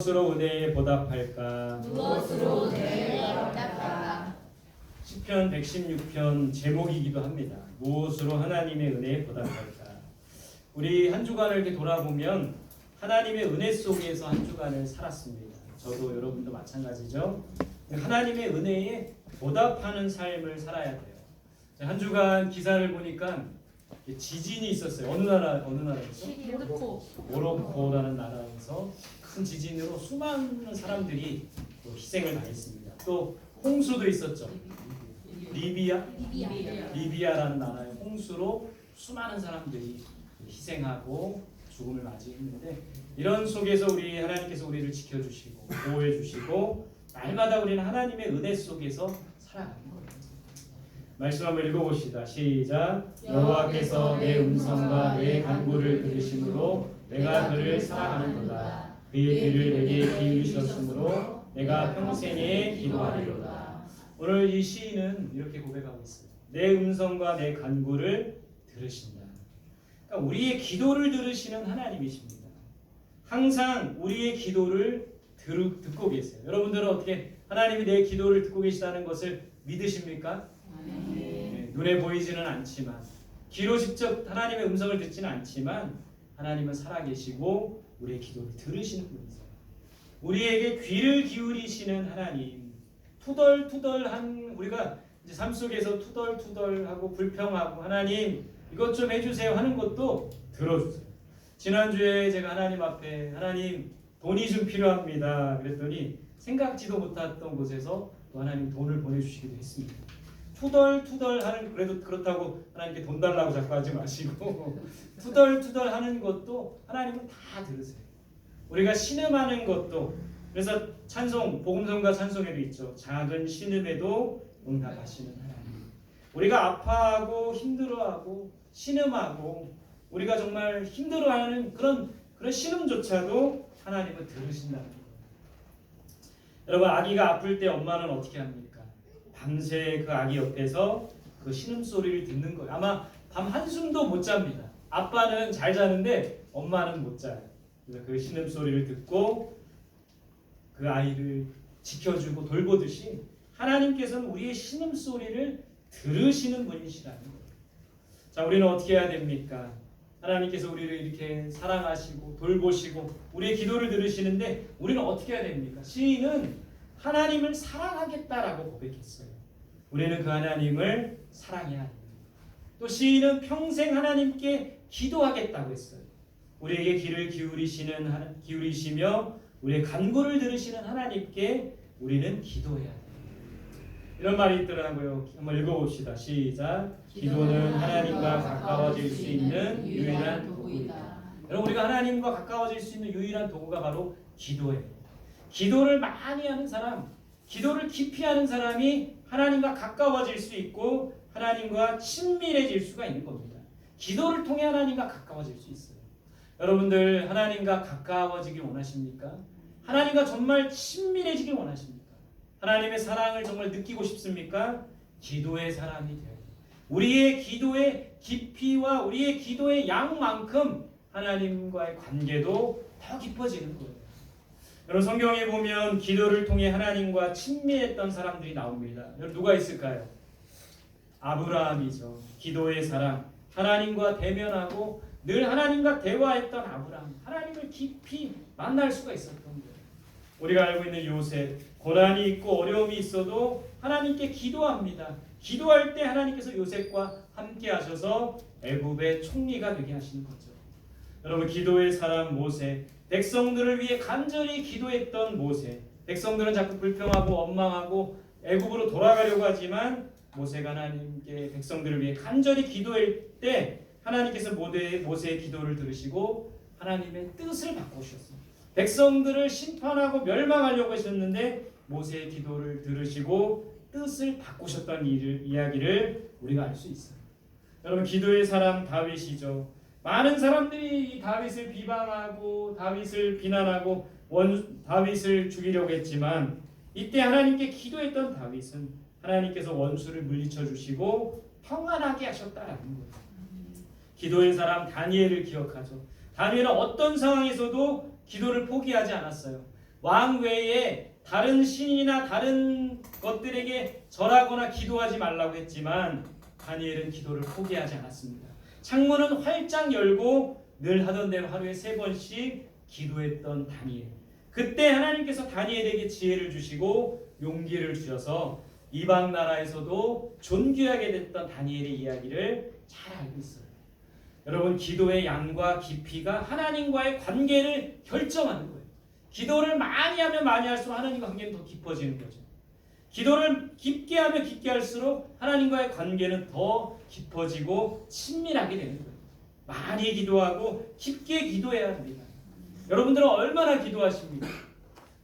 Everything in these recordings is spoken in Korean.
무엇으로 은혜에 보답할까? 무엇으로 내게 보답할까? 시편 116편 제목이기도 합니다. 무엇으로 하나님의 은혜에 보답할까? 우리 한 주간을 이렇게 돌아보면 하나님의 은혜 속에서 한 주간을 살았습니다. 저도 여러분도 마찬가지죠. 하나님의 은혜에 보답하는 삶을 살아야 돼요. 한 주간 기사를 보니까 지진이 있었어요. 어느 나라 어느 나라였어? 모로코 모로코라는 나라에서 큰 지진으로 수많은 사람들이 또 희생을 당했습니다. 또 홍수도 있었죠. 리비아 리비아 리비아라는 나라의 홍수로 수많은 사람들이 희생하고 죽음을 맞이했는데 이런 속에서 우리 하나님께서 우리를 지켜주시고 보호해 주시고 날마다 우리는 하나님의 은혜 속에서 살아가는 거예요. 말씀 한번 읽어봅시다. 시작. 여호와께서 내 음성과 내 간구를 들으심으로 내가 그를 사랑하는도다. 그의 귀를 내게 기울이셨으므로 내가 평생에 기도하리로다. 오늘 이 시인은 이렇게 고백하고 있어요. 내 음성과 내 간구를 들으신다. 그러니까 우리의 기도를 들으시는 하나님이십니다. 항상 우리의 기도를 들, 듣고 계세요. 여러분들은 어떻게 하나님이 내 기도를 듣고 계시다는 것을 믿으십니까? 네, 눈에 보이지는 않지만 귀로 직접 하나님의 음성을 듣지는 않지만 하나님은 살아계시고 우리의 기도를 들으시는 분이세요. 우리에게 귀를 기울이시는 하나님, 투덜투덜한 우리가 이제 삶 속에서 투덜투덜하고 불평하고 하나님 이것 좀 해주세요 하는 것도 들어주세요. 지난주에 제가 하나님 앞에 하나님 돈이 좀 필요합니다. 그랬더니 생각지도 못했던 곳에서 또 하나님 돈을 보내주시기도 했습니다. 투덜투덜 하는 그래도 그렇다고 하나님께 돈 달라고 자꾸 하지 마시고 투덜투덜 하는 것도 하나님은 다 들으세요. 우리가 신음하는 것도 그래서 찬송 복음성가 찬송에도 있죠. 작은 신음에도 응답하시는 하나님. 우리가 아파하고 힘들어하고 신음하고 우리가 정말 힘들어하는 그런 그런 신음조차도 하나님은 들으신다는 거예요. 여러분 아기가 아플 때 엄마는 어떻게 합니까? 밤새 그 아기 옆에서 그 신음 소리를 듣는 거예요. 아마 밤 한숨도 못 잡니다. 아빠는 잘 자는데 엄마는 못 자요. 그래서 그 신음 소리를 듣고 그 아이를 지켜주고 돌보듯이 하나님께서는 우리의 신음 소리를 들으시는 분이시라는 거예요. 자, 우리는 어떻게 해야 됩니까? 하나님께서 우리를 이렇게 사랑하시고 돌보시고 우리의 기도를 들으시는데 우리는 어떻게 해야 됩니까? 시인은 하나님을 사랑하겠다라고 고백했어요. 우리는 그 하나님을 사랑해야 합니다. 또 시인은 평생 하나님께 기도하겠다고 했어요. 우리에게 귀를 기울이시는 기울이시며 우리의 간구를 들으시는 하나님께 우리는 기도해야 돼요. 이런 말이 있더라고요. 한번 읽어봅시다. 시작. 기도는 하나님과 가까워질 수 있는 유일한 도구이다. 여러분 우리가 하나님과 가까워질 수 있는 유일한 도구가 바로 기도예요. 기도를 많이 하는 사람, 기도를 깊이 하는 사람이 하나님과 가까워질 수 있고 하나님과 친밀해질 수가 있는 겁니다. 기도를 통해 하나님과 가까워질 수 있어요. 여러분들 하나님과 가까워지길 원하십니까? 하나님과 정말 친밀해지길 원하십니까? 하나님의 사랑을 정말 느끼고 싶습니까? 기도의 사람이 되어야 돼요. 우리의 기도의 깊이와 우리의 기도의 양만큼 하나님과의 관계도 더 깊어지는 거예요. 여러분 성경에 보면 기도를 통해 하나님과 친밀했던 사람들이 나옵니다. 여러분 누가 있을까요? 아브라함이죠. 기도의 사람. 하나님과 대면하고 늘 하나님과 대화했던 아브라함. 하나님을 깊이 만날 수가 있었던 거예요. 우리가 알고 있는 요셉. 고난이 있고 어려움이 있어도 하나님께 기도합니다. 기도할 때 하나님께서 요셉과 함께 하셔서 애굽의 총리가 되게 하시는 거죠. 여러분 기도의 사람 모세 백성들을 위해 간절히 기도했던 모세 백성들은 자꾸 불평하고 원망하고 애굽으로 돌아가려고 하지만 모세가 하나님께 백성들을 위해 간절히 기도할 때 하나님께서 모세의, 기도를 들으시고 하나님의 뜻을 바꾸셨습니다. 백성들을 심판하고 멸망하려고 하셨는데 모세의 기도를 들으시고 뜻을 바꾸셨던 일을, 이야기를 우리가 알 수 있어요. 여러분 기도의 사람 다윗이죠. 많은 사람들이 이 다윗을 비방하고 다윗을 비난하고 원 다윗을 죽이려고 했지만 이때 하나님께 기도했던 다윗은 하나님께서 원수를 물리쳐 주시고 평안하게 하셨다라는 거예요. 기도의 사람 다니엘을 기억하죠. 다니엘은 어떤 상황에서도 기도를 포기하지 않았어요. 왕 외에 다른 신이나 다른 것들에게 절하거나 기도하지 말라고 했지만 다니엘은 기도를 포기하지 않았습니다. 창문은 활짝 열고 늘 하던 대로 하루에 세 번씩 기도했던 다니엘. 그때 하나님께서 다니엘에게 지혜를 주시고 용기를 주셔서 이방 나라에서도 존귀하게 됐던 다니엘의 이야기를 잘 알고 있어요. 여러분 기도의 양과 깊이가 하나님과의 관계를 결정하는 거예요. 기도를 많이 하면 많이 할수록 하나님과 관계는 더 깊어지는 거죠. 기도를 깊게 하면 깊게 할수록 하나님과의 관계는 더 깊어지고 친밀하게 되는 거예요. 많이 기도하고 깊게 기도해야 합니다. 여러분들은 얼마나 기도하십니까?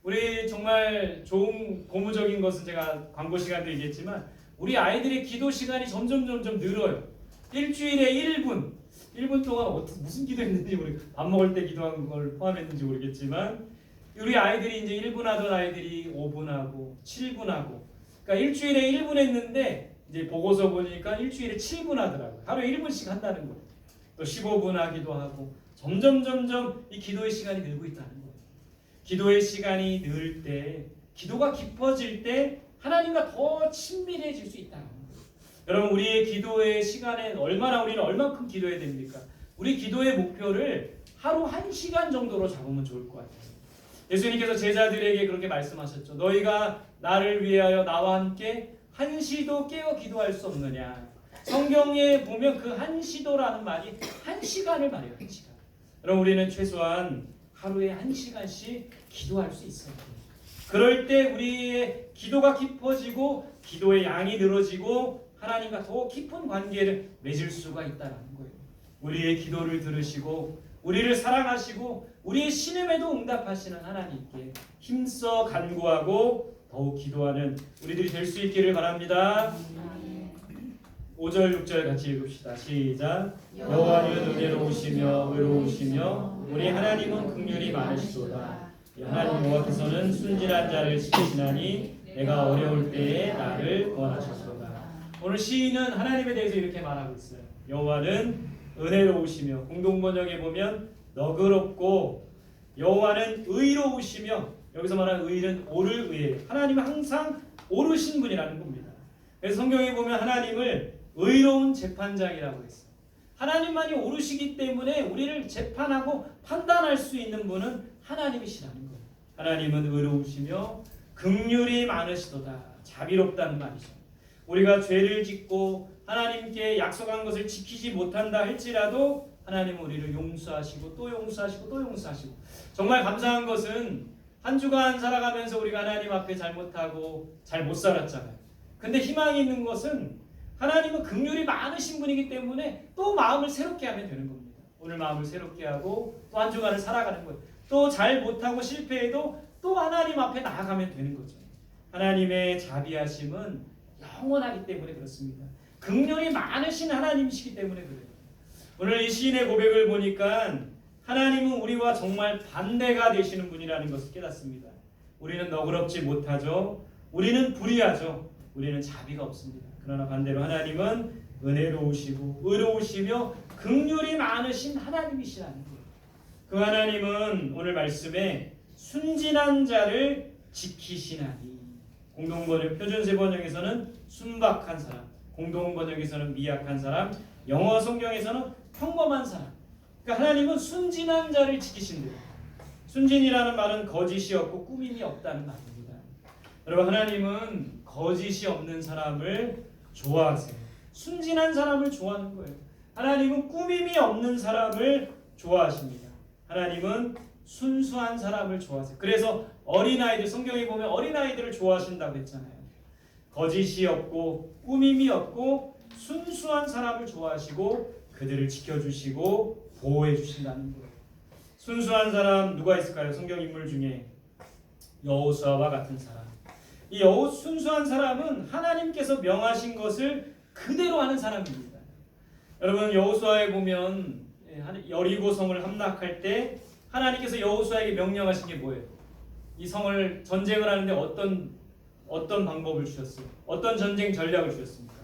우리 정말 좋은 고무적인 것은 제가 광고 시간도 얘기했지만 우리 아이들의 기도 시간이 점점 점점 늘어요. 일주일에 1분, 1분 동안 어떻게 무슨 기도했는지 우리 밥 먹을 때 기도한 걸 포함했는지 모르겠지만 우리 아이들이 이제 1분 하던 아이들이 5분 하고 7분 하고 그러니까 일주일에 1분 했는데 이제 보고서 보니까 일주일에 7분 하더라고요. 하루에 1분씩 한다는 거예요. 또 15분 하기도 하고 점점 점점 이 기도의 시간이 늘고 있다는 거예요. 기도의 시간이 늘 때, 기도가 깊어질 때 하나님과 더 친밀해질 수 거예요. 여러분 우리의 기도의 시간에 얼마나 우리는 얼만큼 기도해야 됩니까? 우리 기도의 목표를 하루 한 시간 정도로 잡으면 좋을 것 같아요. 예수님께서 제자들에게 그렇게 말씀하셨죠. 너희가 나를 위하여 나와 함께 한 시도 깨어 기도할 수 없느냐? 성경에 보면 그 한 시도라는 말이 한 시간을 말해요. 한 시간. 그럼 우리는 최소한 하루에 한 시간씩 기도할 수 있어요. 그럴 때 우리의 기도가 깊어지고 기도의 양이 늘어지고 하나님과 더 깊은 관계를 맺을 수가 있다는 거예요. 우리의 기도를 들으시고 우리를 사랑하시고 우리의 신음에도 응답하시는 하나님께 힘써 간구하고 더욱 기도하는 우리들이 될 수 있기를 바랍니다. 5절 6절 같이 읽읍시다. 시작. 여호와는 은혜로우시며 의로우시며 우리 하나님은 긍휼이 많으시도다. 하나님 여호와께서는 순진한 자를 지키시나니 내가 어려울 때에 나를 구원하셨도다. 오늘 시인은 하나님에 대해서 이렇게 말하고 있어요. 여호와는 은혜로우시며 공동 번역에 보면 너그럽고 여호와는 의로우시며 여기서 말하는 의는 옳을 의예요. 하나님은 항상 옳으신 분이라는 겁니다. 그래서 성경에 보면 하나님을 의로운 재판장이라고 했어요. 하나님만이 옳으시기 때문에 우리를 재판하고 판단할 수 있는 분은 하나님이시라는 거예요. 하나님은 의로우시며 긍휼이 많으시도다. 자비롭다는 말이죠. 우리가 죄를 짓고 하나님께 약속한 것을 지키지 못한다 할지라도 하나님은 우리를 용서하시고 또 용서하시고 또 용서하시고 정말 감사한 것은 한 주간 살아가면서 우리가 하나님 앞에 잘못하고 잘 못 살았잖아요. 근데 희망이 있는 것은 하나님은 긍휼이 많으신 분이기 때문에 또 마음을 새롭게 하면 되는 겁니다. 오늘 마음을 새롭게 하고 또 한 주간을 살아가는 거예요. 또 잘 못하고 실패해도 또 하나님 앞에 나아가면 되는 거죠. 하나님의 자비하심은 영원하기 때문에 그렇습니다. 긍휼이 많으신 하나님이시기 때문에 그래요. 오늘 이 시인의 고백을 보니까 하나님은 우리와 정말 반대가 되시는 분이라는 것을 깨닫습니다. 우리는 너그럽지 못하죠. 우리는 불의하죠. 우리는 자비가 없습니다. 그러나 반대로 하나님은 은혜로우시고 의로우시며 긍휼이 많으신 하나님이시라는 거예요. 그 하나님은 오늘 말씀에 순진한 자를 지키시나니 공동번역 표준세 번역에서는 순박한 사람, 공동번역에서는 미약한 사람, 영어 성경에서는 평범한 사람. 그러니까 하나님은 순진한 자를 지키신대요. 순진이라는 말은 거짓이 없고 꾸밈이 없다는 말입니다. 여러분 하나님은 거짓이 없는 사람을 좋아하세요. 순진한 사람을 좋아하는 거예요. 하나님은 꾸밈이 없는 사람을 좋아하십니다. 하나님은 순수한 사람을 좋아하세요. 그래서 어린아이들 성경에 보면 어린아이들을 좋아하신다고 했잖아요. 거짓이 없고 꾸밈이 없고 순수한 사람을 좋아하시고 그들을 지켜주시고 보호해 주신다는 거예요. 순수한 사람 누가 있을까요? 성경 인물 중에 여호수아와 같은 사람. 이 여호 순수한 사람은 하나님께서 명하신 것을 그대로 하는 사람입니다. 여러분 여호수아에 보면 예, 한- 여리고 성을 함락할 때 하나님께서 여호수아에게 명령하신 게 뭐예요? 이 성을 전쟁을 하는데 어떤 어떤 방법을 주셨어요? 어떤 전쟁 전략을 주셨습니까?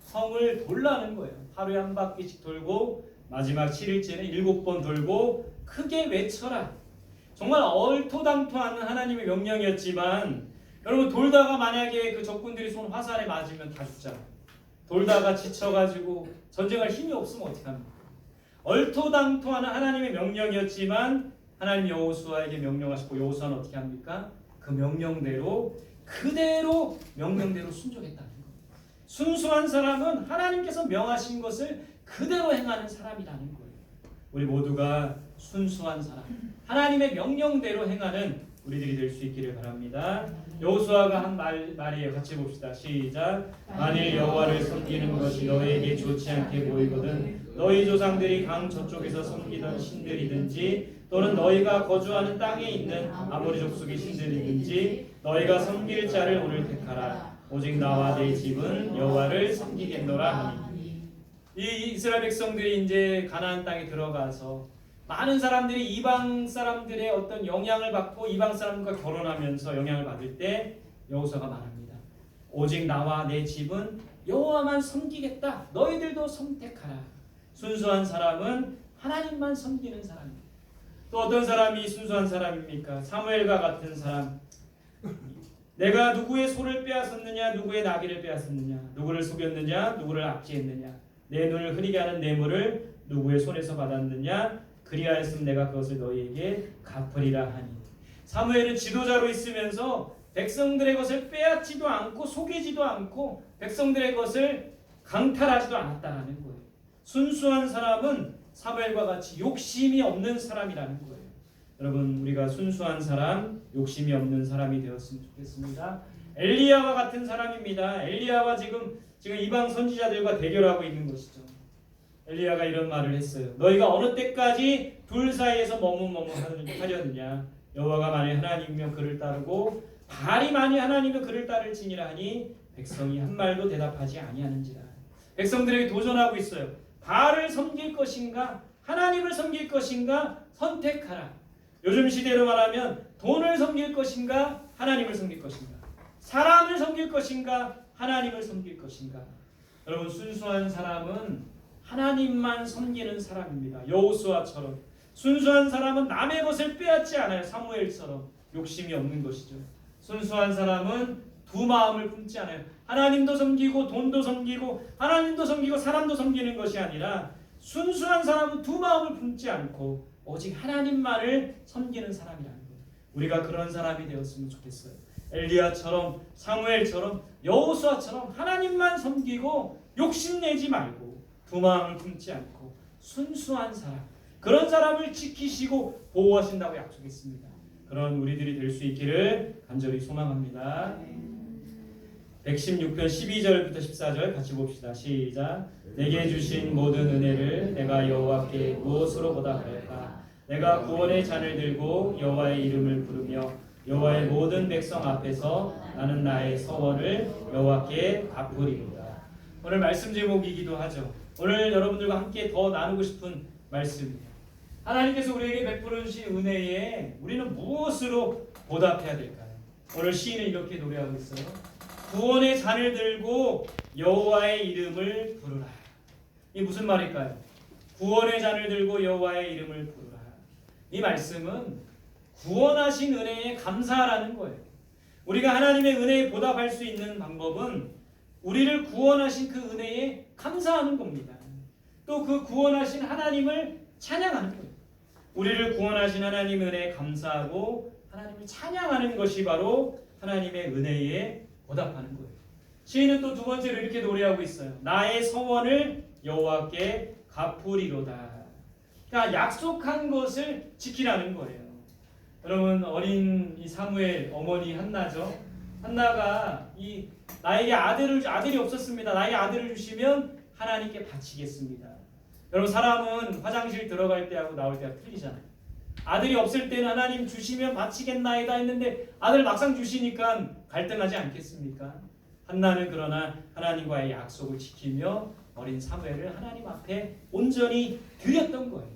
성을 돌라는 거예요. 하루에 한 바퀴씩 돌고 마지막 7일째는 일곱 번 돌고 크게 외쳐라. 정말 얼토당토하는 하나님의 명령이었지만 여러분 돌다가 만약에 그 적군들이 쏜 화살에 맞으면 다 죽잖아요. 돌다가 지쳐가지고 전쟁할 힘이 없으면 어떡합니까? 얼토당토하는 하나님의 명령이었지만 하나님 여호수아에게 명령하시고 여호수아는 어떻게 합니까? 그 명령대로 그대로 명령대로 순종했다는 거예요. 순수한 사람은 하나님께서 명하신 것을 그대로 행하는 사람이라는 거예요. 우리 모두가 순수한 사람, 하나님의 명령대로 행하는 우리들이 될 수 있기를 바랍니다. 여호수아가 한 말, 말이에요. 같이 봅시다. 시작. 만일 여호와를 섬기는 것이 너에게 좋지 않게 보이거든 너희 조상들이 강 저쪽에서 섬기던 신들이든지 또는 너희가 거주하는 땅에 있는 아모리 족속의 신들이든지 너희가 섬길 자를 오늘 택하라 오직 나와 내 집은 여호와를 섬기겠노라 하니 이 이스라엘 백성들이 이제 가나안 땅에 들어가서 많은 사람들이 이방 사람들의 어떤 영향을 받고 이방 사람과 결혼하면서 영향을 받을 때 여호수아가 말합니다. 오직 나와 내 집은 여호와만 섬기겠다. 너희들도 선택하라. 순수한 사람은 하나님만 섬기는 사람입니다. 또 어떤 사람이 순수한 사람입니까? 사무엘과 같은 사람. 내가 누구의 소를 빼앗았느냐, 누구의 나귀를 빼앗았느냐, 누구를 속였느냐, 누구를 압제했느냐, 내 눈을 흐리게 하는 뇌물을 누구의 손에서 받았느냐, 그리하였으면 내가 그것을 너희에게 갚으리라 하니. 사무엘은 지도자로 있으면서 백성들의 것을 빼앗지도 않고 속이지도 않고 백성들의 것을 강탈하지도 않았다라는 거예요. 순수한 사람은 사무엘과 같이 욕심이 없는 사람이라는 거예요. 여러분 우리가 순수한 사람, 욕심이 없는 사람이 되었으면 좋겠습니다. 엘리야와 같은 사람입니다. 엘리야와 지금 지금 이방 선지자들과 대결하고 있는 것이죠. 엘리야가 이런 말을 했어요. 너희가 어느 때까지 둘 사이에서 머뭇머뭇하려느냐? 여호와가 만일 하나님이면 그를 따르고 발이 만일 하나님이면 그를 따를지니라 하니 백성이 한 말도 대답하지 아니하는지라. 백성들에게 도전하고 있어요. 바알을 섬길 것인가 하나님을 섬길 것인가 선택하라. 요즘 시대로 말하면 돈을 섬길 것인가 하나님을 섬길 것인가 사람을 섬길 것인가 하나님을 섬길 것인가 여러분 순수한 사람은 하나님만 섬기는 사람입니다. 여호수아처럼 순수한 사람은 남의 것을 빼앗지 않아요. 사무엘처럼 욕심이 없는 것이죠. 순수한 사람은 두 마음을 품지 않아요. 하나님도 섬기고 돈도 섬기고 하나님도 섬기고 사람도 섬기는 것이 아니라 순수한 사람은 두 마음을 품지 않고 오직 하나님만을 섬기는 사람이라는 거예요. 우리가 그런 사람이 되었으면 좋겠어요. 엘리야처럼 사무엘처럼 여호수아처럼 하나님만 섬기고 욕심내지 말고 두 마음을 품지 않고 순수한 사람 그런 사람을 지키시고 보호하신다고 약속했습니다. 그런 우리들이 될 수 있기를 간절히 소망합니다. 116편 12절부터 14절 같이 봅시다. 시작. 내게 주신 모든 은혜를 내가 여호와께 무엇으로 보답할까? 내가 구원의 잔을 들고 여호와의 이름을 부르며 여호와의 모든 백성 앞에서 나는 나의 서원을 여호와께 갚으리로다. 오늘 말씀 제목이기도 하죠. 오늘 여러분들과 함께 더 나누고 싶은 말씀이에요. 하나님께서 우리에게 베풀어 주신 은혜에 우리는 무엇으로 보답해야 될까요? 오늘 시인은 이렇게 노래하고 있어요. 구원의 잔을 들고 여호와의 이름을 부르라. 이 무슨 말일까요? 구원의 잔을 들고 여호와의 이름을 부르라. 이 말씀은 구원하신 은혜에 감사하라는 거예요. 우리가 하나님의 은혜에 보답할 수 있는 방법은 우리를 구원하신 그 은혜에 감사하는 겁니다. 또 그 구원하신 하나님을 찬양하는 거예요. 우리를 구원하신 하나님 은혜에 감사하고 하나님을 찬양하는 것이 바로 하나님의 은혜에 보답하는 거예요. 시인은 또 두 번째로 이렇게 노래하고 있어요. 나의 서원을 여호와께 갚으리로다. 그러니까 약속한 것을 지키라는 거예요. 여러분 어린 이 사무엘 어머니 한나죠. 한나가 이 나에게 아들을 아들이 없었습니다. 나에게 아들을 주시면 하나님께 바치겠습니다. 여러분 사람은 화장실 들어갈 때하고 나올 때가 틀리잖아요. 아들이 없을 때는 하나님 주시면 바치겠나이다 했는데 아들 막상 주시니까 갈등하지 않겠습니까? 한나는 그러나 하나님과의 약속을 지키며 어린 사무엘을 하나님 앞에 온전히 드렸던 거예요.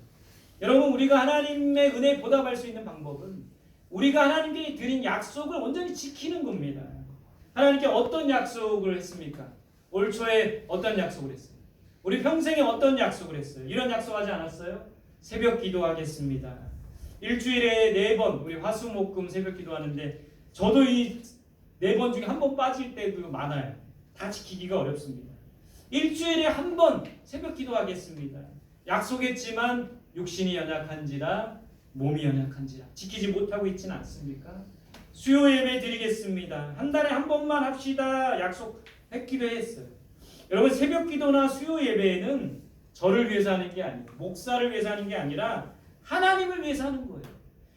여러분 우리가 하나님의 은혜 보답할 수 있는 방법은 우리가 하나님께 드린 약속을 온전히 지키는 겁니다. 하나님께 어떤 약속을 했습니까? 올 초에 어떤 약속을 했어요? 우리 평생에 어떤 약속을 했어요? 이런 약속하지 않았어요? 새벽 기도하겠습니다. 일주일에 네 번 우리 화수목금 새벽 기도하는데 저도 이 네 번 중에 한 번 빠질 때도 많아요. 다 지키기가 어렵습니다. 일주일에 한 번 새벽 기도하겠습니다. 약속했지만 육신이 연약한지라 몸이 연약한지라 지키지 못하고 있지는 않습니까? 수요 예배 드리겠습니다. 한 달에 한 번만 합시다. 약속했기도 했어요. 여러분 새벽 기도나 수요 예배에는 저를 위해서 하는 게 아니에요. 목사를 위해서 하는 게 아니라 하나님을 위해서 하는 거예요.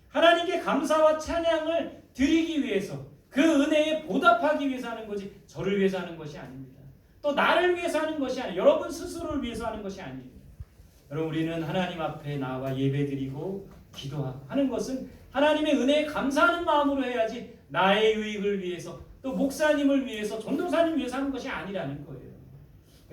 하나님께 감사와 찬양을 드리기 위해서 그 은혜에 보답하기 위해서 하는 거지 저를 위해서 하는 것이 아닙니다. 또 나를 위해서 하는 것이 아니에요. 여러분 스스로를 위해서 하는 것이 아니에요. 여러분 우리는 하나님 앞에 나와 예배드리고 기도하고 하는 것은 하나님의 은혜에 감사하는 마음으로 해야지 나의 유익을 위해서 또 목사님을 위해서 전도사님 위해서 하는 것이 아니라는 거예요.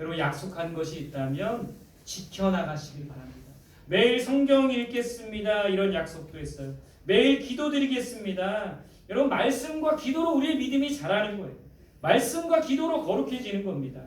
여러분 약속한 것이 있다면 지켜나가시길 바랍니다. 매일 성경 읽겠습니다. 이런 약속도 했어요. 매일 기도드리겠습니다. 여러분 말씀과 기도로 우리의 믿음이 자라는 거예요. 말씀과 기도로 거룩해지는 겁니다.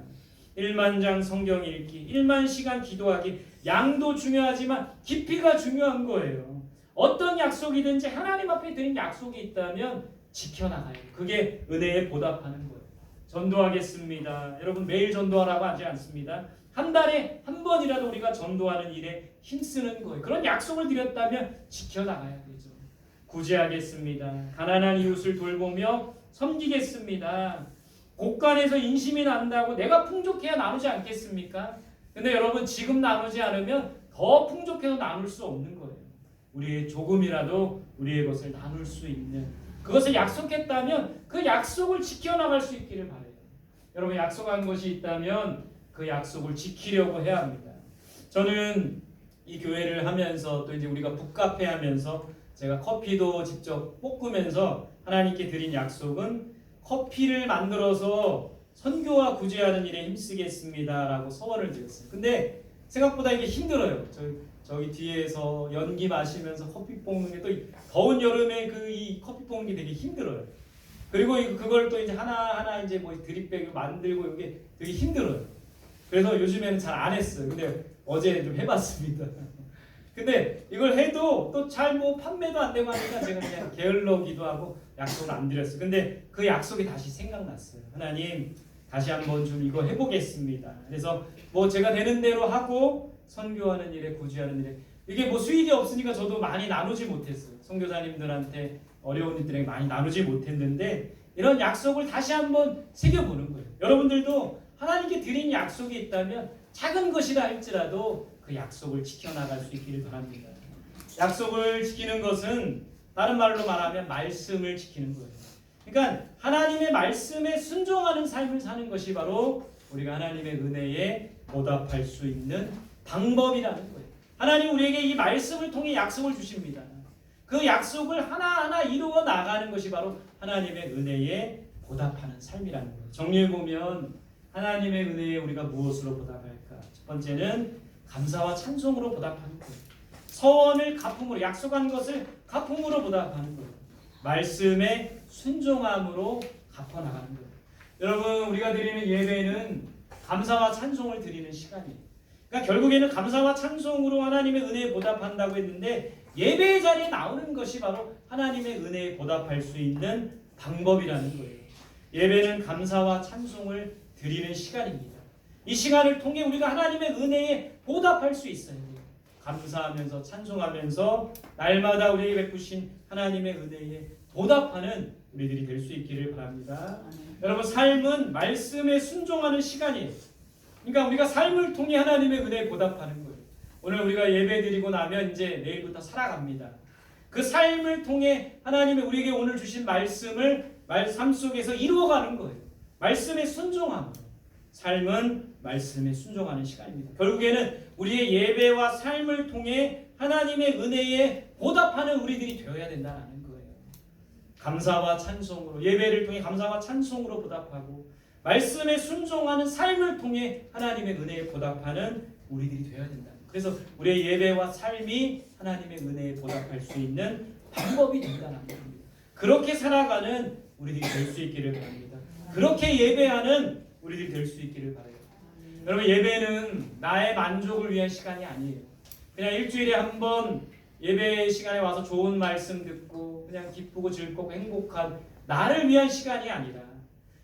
1만 장 성경 읽기, 1만 시간 기도하기, 양도 중요하지만 깊이가 중요한 거예요. 어떤 약속이든지 하나님 앞에 드린 약속이 있다면 지켜나가요. 그게 은혜에 보답하는 거예요. 전도하겠습니다. 여러분 매일 전도하라고 하지 않습니다. 한 달에 한 번이라도 우리가 전도하는 일에 힘쓰는 거예요. 그런 약속을 드렸다면 지켜나가야 되죠. 구제하겠습니다. 가난한 이웃을 돌보며 섬기겠습니다. 곳간에서 인심이 난다고 내가 풍족해야 나누지 않겠습니까? 근데 여러분 지금 나누지 않으면 더 풍족해서 나눌 수 없는 거예요. 우리의 조금이라도 우리의 것을 나눌 수 있는 그것을 약속했다면 그 약속을 지켜나갈 수 있기를 바래요. 여러분 약속한 것이 있다면 그 약속을 지키려고 해야 합니다. 저는 이 교회를 하면서 또 이제 우리가 북카페 하면서 제가 커피도 직접 볶으면서 하나님께 드린 약속은 커피를 만들어서 선교와 구제하는 일에 힘쓰겠습니다라고 서원을 드렸어요. 근데 생각보다 이게 힘들어요. 저, 저기 뒤에서 연기 마시면서 커피 볶는 게 또 더운 여름에 그 이 커피 볶는 게 되게 힘들어요. 그리고 이- 그걸 또 이제 하나 하나 이제 뭐 드립백을 만들고 이게 되게 힘들어요. 그래서 요즘에는 잘 안 했어요. 근데 어제 좀 해봤습니다. 근데 이걸 해도 또 잘 뭐 판매도 안 되고 하니까 제가 그냥 게을러기도 하고 약속을 안 드렸어요. 근데 그 약속이 다시 생각났어요. 하나님 다시 한번 좀 이거 해보겠습니다. 그래서 뭐 제가 되는 대로 하고 선교하는 일에 구제하는 일에 이게 뭐 수익이 없으니까 저도 많이 나누지 못했어요. 선교사님들한테 어려운 일들에게 많이 나누지 못했는데 이런 약속을 다시 한번 새겨보는 거예요. 여러분들도 하나님께 드린 약속이 있다면 작은 것이라 할지라도 그 약속을 지켜나갈 수 있기를 바랍니다. 약속을 지키는 것은 다른 말로 말하면 말씀을 지키는 거예요. 그러니까 하나님의 말씀에 순종하는 삶을 사는 것이 바로 우리가 하나님의 은혜에 보답할 수 있는 방법이라는 거예요. 하나님 우리에게 이 말씀을 통해 약속을 주십니다. 그 약속을 하나하나 이루어 나가는 것이 바로 하나님의 은혜에 보답하는 삶이라는 거예요. 정리해 보면 하나님의 은혜에 우리가 무엇으로 보답할까? 첫 번째는 감사와 찬송으로 보답하는 거예요. 서원을 가품으로 약속한 것을 가품으로 보답하는 거예요. 말씀에 순종함으로 갚아 나가는 거예요. 여러분 우리가 드리는 예배는 감사와 찬송을 드리는 시간이에요. 그러니까 결국에는 감사와 찬송으로 하나님의 은혜에 보답한다고 했는데 예배의 자리에 나오는 것이 바로 하나님의 은혜에 보답할 수 있는 방법이라는 거예요. 예배는 감사와 찬송을 드리는 시간입니다. 이 시간을 통해 우리가 하나님의 은혜에 보답할 수 있어요. 감사하면서 찬송하면서 날마다 우리에게 베푸신 하나님의 은혜에 보답하는 우리들이 될 수 있기를 바랍니다. 여러분 삶은 말씀에 순종하는 시간이에요. 그러니까 우리가 삶을 통해 하나님의 은혜에 보답하는 거예요. 오늘 우리가 예배드리고 나면 이제 내일부터 살아갑니다. 그 삶을 통해 하나님의 우리에게 오늘 주신 말씀을 말삶 속에서 이루어가는 거예요. 말씀에 순종함. 삶은 말씀에 순종하는 시간입니다. 결국에는 우리의 예배와 삶을 통해 하나님의 은혜에 보답하는 우리들이 되어야 된다는 거예요. 감사와 찬송으로 예배를 통해 감사와 찬송으로 보답하고 말씀에 순종하는 삶을 통해 하나님의 은혜에 보답하는 우리들이 되어야 된다. 그래서 우리의 예배와 삶이 하나님의 은혜에 보답할 수 있는 방법이 된다는 겁니다. 그렇게 살아가는 우리들이 될 수 있기를 바랍니다. 그렇게 예배하는 우리들이 될 수 있기를 바라요. 여러분 예배는 나의 만족을 위한 시간이 아니에요. 그냥 일주일에 한 번 예배 시간에 와서 좋은 말씀 듣고 그냥 기쁘고 즐겁고 행복한 나를 위한 시간이 아니라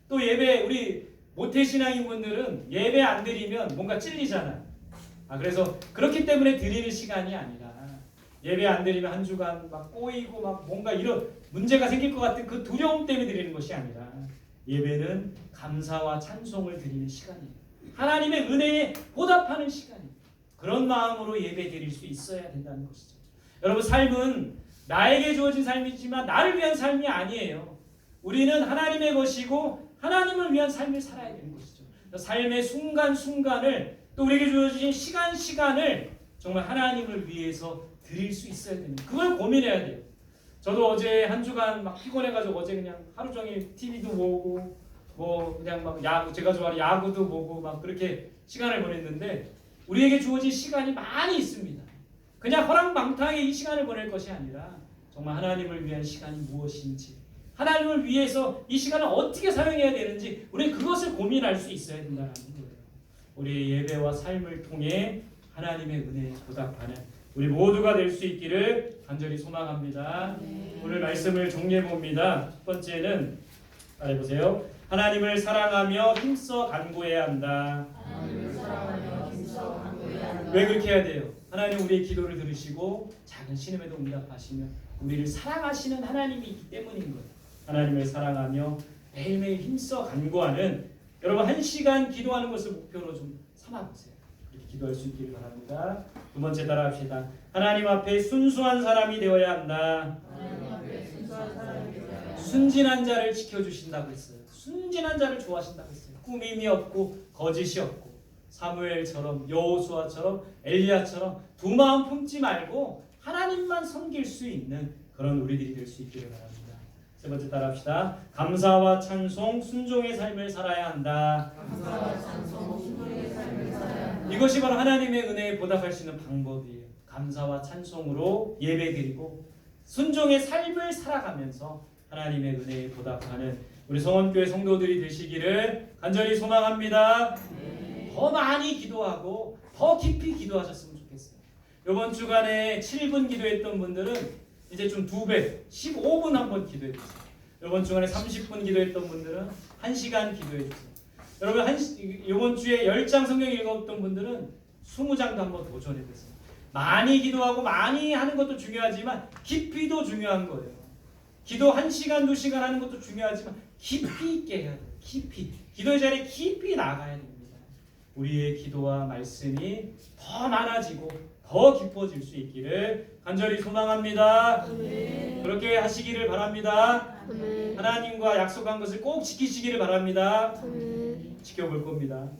또 예배 우리 모태신앙인 분들은 예배 안 드리면 뭔가 찔리잖아. 아 그래서 그렇기 때문에 드리는 시간이 아니라 예배 안 드리면 한 주간 막 꼬이고 막 뭔가 이런 문제가 생길 것 같은 그 두려움 때문에 드리는 것이 아니라 예배는 감사와 찬송을 드리는 시간이에요. 하나님의 은혜에 보답하는 시간이에요. 그런 마음으로 예배 드릴 수 있어야 된다는 것이죠. 여러분 삶은 나에게 주어진 삶이지만 나를 위한 삶이 아니에요. 우리는 하나님의 것이고 하나님을 위한 삶을 살아야 되는 것이죠. 삶의 순간순간을 또 우리에게 주어진 시간 시간을 정말 하나님을 위해서 드릴 수 있어야 됩니다. 그걸 고민해야 돼요. 저도 어제 한 주간 막 피곤해가지고 어제 그냥 하루 종일 TV도 보고 뭐 그냥 막 야구 제가 좋아하는 야구도 보고 막 그렇게 시간을 보냈는데 우리에게 주어진 시간이 많이 있습니다. 그냥 허랑방탕하게 이 시간을 보낼 것이 아니라 정말 하나님을 위한 시간이 무엇인지 하나님을 위해서 이 시간을 어떻게 사용해야 되는지 우리 그것을 고민할 수 있어야 된다는 거예요. 우리의 예배와 삶을 통해 하나님의 은혜에 보답하는 우리 모두가 될 수 있기를 간절히 소망합니다. 오늘 말씀을 정리해 봅니다. 첫 번째는 잘 보세요. 하나님을 사랑하며 힘써 간구해야 한다. 왜 그렇게 해야 돼요? 하나님 우리의 기도를 들으시고 작은 신음에도 응답하시며 우리를 사랑하시는 하나님이 있기 때문인 거예요. 하나님을 사랑하며 매일매일 힘써 간구하는 여러분 한 시간 기도하는 것을 목표로 좀 삼아보세요. 이렇게 기도할 수 있기를 바랍니다. 두 번째 따라합시다. 하나님 앞에 순수한 사람이 되어야 한다. 순진한 자를 지켜주신다고 했어요. 순진한 자를 좋아하신다고 했어요. 꾸밈이 없고 거짓이 없고 사무엘처럼 여호수아처럼 엘리야처럼 두 마음 품지 말고 하나님만 섬길 수 있는 그런 우리들이 될 수 있기를 바랍니다. 세 번째 따라합시다. 감사와 찬송, 순종의 삶을 살아야 한다. 이것이 바로 하나님의 은혜에 보답할 수 있는 방법이에요. 감사와 찬송으로 예배드리고 순종의 삶을 살아가면서 하나님의 은혜에 보답하는 우리 성원교회 성도들이 되시기를 간절히 소망합니다. 더 많이 기도하고 더 깊이 기도하셨으면 좋겠어요. 이번 주간에 7분 기도했던 분들은 이제 좀 두 배, 15분 한번 기도해 주세요. 이번 주간에 30분 기도했던 분들은 1시간 기도해 주세요. 여러분 한 시- 이번 주에 10장 성경 읽었던 분들은 20장도 한번 도전해 보세요. 많이 기도하고 많이 하는 것도 중요하지만 깊이도 중요한 거예요. 기도 1시간, 2시간 하는 것도 중요하지만 깊이 있게 해야 돼요. 깊이. 기도의 자리에 깊이 나가야 됩니다. 우리의 기도와 말씀이 더 많아지고 더 깊어질 수 있기를 간절히 소망합니다. 그렇게 하시기를 바랍니다. 하나님과 약속한 것을 꼭 지키시기를 바랍니다. 지켜볼 겁니다.